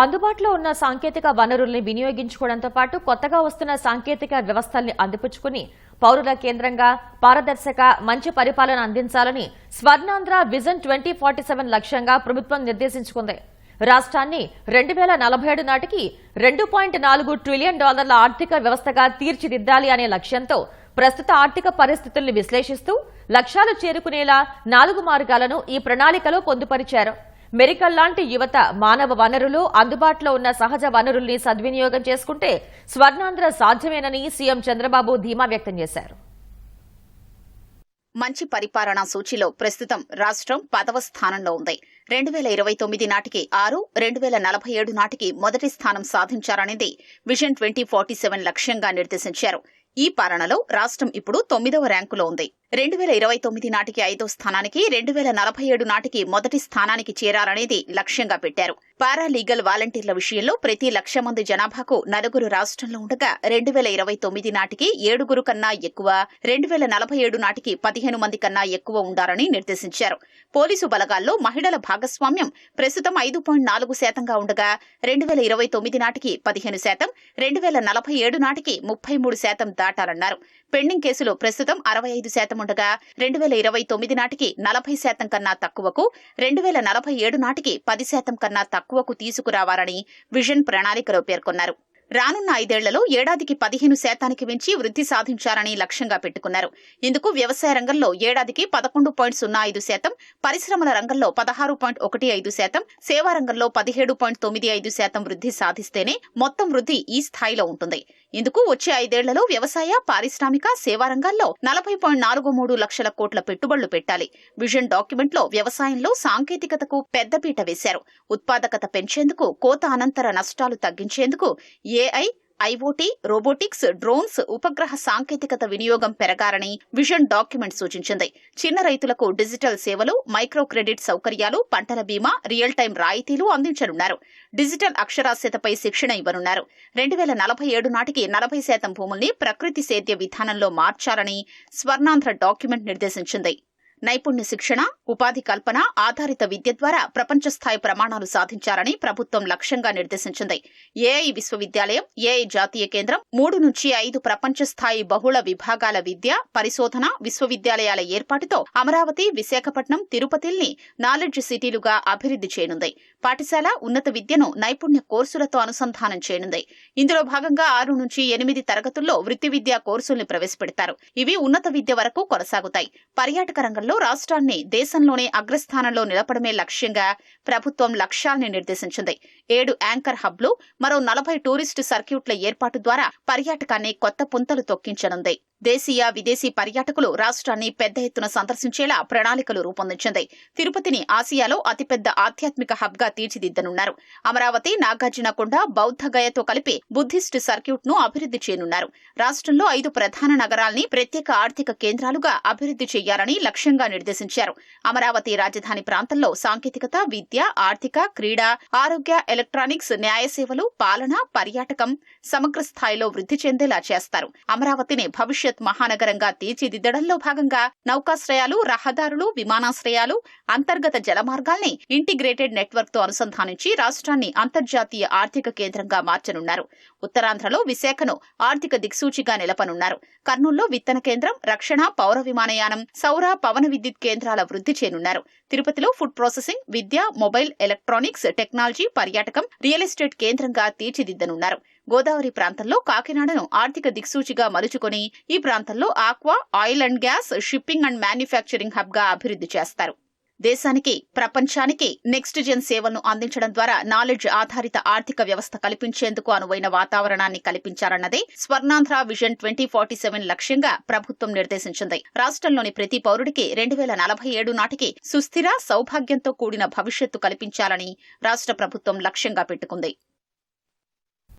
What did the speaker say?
అందుబాటులో ఉన్న సాంకేతిక వనరుల్ని వినియోగించుకోవడంతో పాటు కొత్తగా వస్తున్న సాంకేతిక వ్యవస్థల్ని అందిపుచ్చుకుని పౌరుల కేంద్రంగా పారదర్శక మంచి పరిపాలన అందించాలని Swarnandhra vision twenty forty seven లక్ష్యంగా ప్రభుత్వం నిర్దేశించుకుంది. రాష్ట్రాన్ని రెండు వేల నలభై ఏడు నాటికి రెండు పాయింట్ నాలుగు ట్రిలియన్ డాలర్ల ఆర్థిక వ్యవస్థగా తీర్చిదిద్దాలి అనే లక్ష్యంతో ప్రస్తుత ఆర్థిక పరిస్థితుల్ని విశ్లేషిస్తూ లక్ష్యాలు చేరుకునేలా నాలుగు మార్గాలను ఈ ప్రణాళికలో పొందుపరిచారు. మెరికల్ లాంటి యువత మానవ వనరులు అందుబాటులో ఉన్న సహజ వనరుల్ని సద్వినియోగం చేసుకుంటే స్వర్ణాంధ్ర సాధ్యమేనని సీఎం చంద్రబాబు ధీమా వ్యక్తం చేశారు. మంచి పరిపాలనా సూచిలో ప్రస్తుతం రాష్ట్రం పదవ స్థానంలో ఉంది. రెండు వేల ఇరవై తొమ్మిది నాటికి ఆరు రెండు వేల నలభై ఏడు నాటికి మొదటి స్థానం సాధించారనేది విజన్ ట్వంటీ ఫార్టీ సెవెన్ లక్ష్యంగా నిర్దేశించారు. ఈ పాలనలో రాష్ట్రం ఇప్పుడు తొమ్మిదవ ర్యాంకులో ఉంది. రెండు వేల ఇరవై తొమ్మిది నాటికి ఐదో స్థానానికి రెండు వేల నలభై ఏడు నాటికి మొదటి స్థానానికి చేరాలనేది లక్ష్యంగా పెట్టారు. పారాలీగల్ వాలంటీర్ల విషయంలో ప్రతి లక్ష మంది జనాభాకు నలుగురు రాష్ట్రంలో ఉండగా రెండు వేల ఇరవై తొమ్మిది నాటికి ఏడుగురు కన్నా ఎక్కువ రెండు వేల నలభై ఏడు నాటికి పదిహేను మంది కన్నా ఎక్కువ ఉండాలని నిర్దేశించారు. పోలీసు బలగాల్లో మహిళల భాగస్వామ్యం ప్రస్తుతం ఐదు పాయింట్ నాలుగు శాతంగా ఉండగా రెండు వేల ఇరవై తొమ్మిది నాటికి పదిహేను శాతం రెండు వేల నలభై ఏడు నాటికి ముప్పై మూడు శాతం దాటాలన్నారు పెండింగ్ కేసులు ప్రస్తుతం అరవై ఐదు శాతం ఉండగా రెండు వేల ఇరవై తొమ్మిది నాటికి నలభై శాతం కన్నా తక్కువకు రెండు వేల నలభై ఏడు నాటికి పది శాతం కన్నా తక్కువ తక్కువకు తీసుకురావాలని విజన్ ప్రణాళికలో పేర్కొన్నారు. రానున్న ఐదేళ్ళలో ఏడాదికి పదిహేను శాతానికి మించి వృద్ధి సాధించాలని లక్ష్యంగా పెట్టుకున్నారు. ఇందుకు వ్యవసాయ రంగంలో ఏడాదికి పదకొండు పాయింట్ సున్నా ఐదు శాతం పరిశ్రమల రంగంలో పదహారు పాయింట్ ఒకటి ఐదు శాతం సేవా రంగంలో పదిహేడు పాయింట్ తొమ్మిది ఐదు శాతం వృద్ధి సాధిస్తేనే మొత్తం వృద్ధి ఈ స్థాయిలో ఉంటుంది. ఇందుకు వచ్చే ఐదేళ్ళలో వ్యవసాయ పారిశ్రామిక సేవా రంగాల్లో నలభై పాయింట్ నాలుగు మూడు లక్షల కోట్ల పెట్టుబడులు పెట్టాలి. విజన్ డాక్యుమెంట్లో వ్యవసాయంలో సాంకేతికతకు పెద్దపీట వేశారు. ఉత్పాదకత పెంచేందుకు కోత అనంతర నష్టాలు తగ్గించేందుకు A AI IOT robotics drones ఉపగ్రహ సాంకేతికత వినియోగం పెరగాలని విజన్ డాక్యుమెంట్ సూచించింది. చిన్న రైతులకు డిజిటల్ సేవలు మైక్రో క్రెడిట్ సౌకర్యాలు పంటల బీమా రియల్ టైం రాయితీలు అందించనున్నారు. డిజిటల్ అక్షరాస్యతపై శిక్షణ ఇవ్వనున్నారు. రెండు వేల నలభై ఏడు నాటికి నలభై శాతం భూముల్ని ప్రకృతి సేద్య విధానంలో మార్చాలని స్వర్ణాంధ్ర డాక్యుమెంట్ నిర్దేశించింది. నైపుణ్య శిక్షణ ఉపాధి కల్పన ఆధారిత విద్య ద్వారా ప్రపంచ స్థాయి ప్రమాణాలు సాధించాలని ప్రభుత్వం లక్ష్యంగా నిర్దేశించింది. ఏఐ విశ్వవిద్యాలయం ఏఐ జాతీయ కేంద్రం మూడు నుంచి ఐదు ప్రపంచ స్థాయి బహుళ విభాగాల విద్య పరిశోధన విశ్వవిద్యాలయాల ఏర్పాటుతో అమరావతి విశాఖపట్నం తిరుపతిల్ని నాలెడ్జ్ సిటీలుగా అభివృద్ధి చేయనుంది. పాఠశాల ఉన్నత విద్యను నైపుణ్య కోర్సులతో అనుసంధానం చేయనుంది. ఇందులో భాగంగా ఆరు నుంచి ఎనిమిది తరగతుల్లో వృత్తి విద్యా కోర్సుల్ని ప్రవేశపెడతారు. ఇవి ఉన్నత విద్య వరకు కొనసాగుతాయి. పర్యాటక రంగంలో రాష్ట్రాన్ని దేశంలోనే అగ్రస్థానంలో నిలపడమే లక్ష్యంగా ప్రభుత్వం లక్ష్యాల్ని నిర్దేశించింది. ఏడు యాంకర్ హబ్లు మరో నలభై టూరిస్టు సర్క్యూట్ల ఏర్పాటు ద్వారా పర్యాటకాన్ని కొత్త పుంతలు తొక్కించనుంది. దేశీయ విదేశీ పర్యాటకులు రాష్ట్రాన్ని పెద్ద ఎత్తున సందర్శించేలా ప్రణాళికలు రూపొందించింది. తిరుపతిని ఆసియాలో అతిపెద్ద ఆధ్యాత్మిక హబ్గా తీర్చిదిద్దనున్నారు. అమరావతి నాగార్జునకొండ బౌద్ధ గయతో కలిపి బుద్ధిస్ట్ సర్క్యూట్ను అభివృద్ధి చేయనున్నారు. రాష్ట్రంలో ఐదు ప్రధాన నగరాల్ని ప్రత్యేక ఆర్థిక కేంద్రాలుగా అభివృద్ధి చేయాలని లక్ష్యంగా నిర్దేశించారు. అమరావతి రాజధాని ప్రాంతంలో సాంకేతికత విద్య ఆర్థిక క్రీడా ఆరోగ్య ఎలక్ట్రానిక్స్ న్యాయ సేవలు పాలన పర్యాటకం సమగ్ర స్థాయిలో వృద్ధి చెందేలా చేస్తారు. అమరావతిని భవిష్యత్ మహానగరంగా తీర్చిదిద్దడంలో భాగంగా నౌకాశ్రయాలు రహదారులు విమానాశ్రయాలు అంతర్గత జలమార్గాల్ని ఇంటిగ్రేటెడ్ నెట్వర్క్తో అనుసంధానించి రాష్ట్రాన్ని అంతర్జాతీయ ఆర్థిక కేంద్రంగా మార్చనున్నారు. ఉత్తరాంధ్రలో విశాఖను ఆర్థిక దిక్సూచిగా నిలపనున్నారు. కర్నూల్లో విత్తన కేంద్రం రక్షణ పౌర విమానయానం సౌర పవన విద్యుత్ కేంద్రాల వృద్ధి చేయనున్నారు తిరుపతిలో ఫుడ్ ప్రాసెసింగ్ విద్య మొబైల్ ఎలక్ట్రానిక్స్ టెక్నాలజీ పర్యాటకం రియల్ ఎస్టేట్ కేంద్రంగా తీర్చిదిద్దనున్నారు. గోదావరి ప్రాంతంలో కాకినాడను ఆర్థిక దిక్సూచిగా మలుచుకొని ఈ ప్రాంతంలో aqua oil and gas shipping and manufacturing హబ్గా అభివృద్ధి చేస్తారు. దేశానికి ప్రపంచానికి నెక్స్ట్ జెన్ సేవలను అందించడం ద్వారా నాలెడ్జ్ ఆధారిత ఆర్థిక వ్యవస్థ కల్పించేందుకు అనువైన వాతావరణాన్ని కల్పించాలన్నదే Swarnandhra vision twenty forty seven లక్ష్యంగా ప్రభుత్వం నిర్దేశించింది. రాష్ట్రంలోని ప్రతి పౌరుడికి రెండు వేల నలభై ఏడు నాటికి సుస్థిర సౌభాగ్యంతో కూడిన భవిష్యత్తు కల్పించాలని రాష్ట్ర ప్రభుత్వం లక్ష్యంగా పెట్టుకుంది.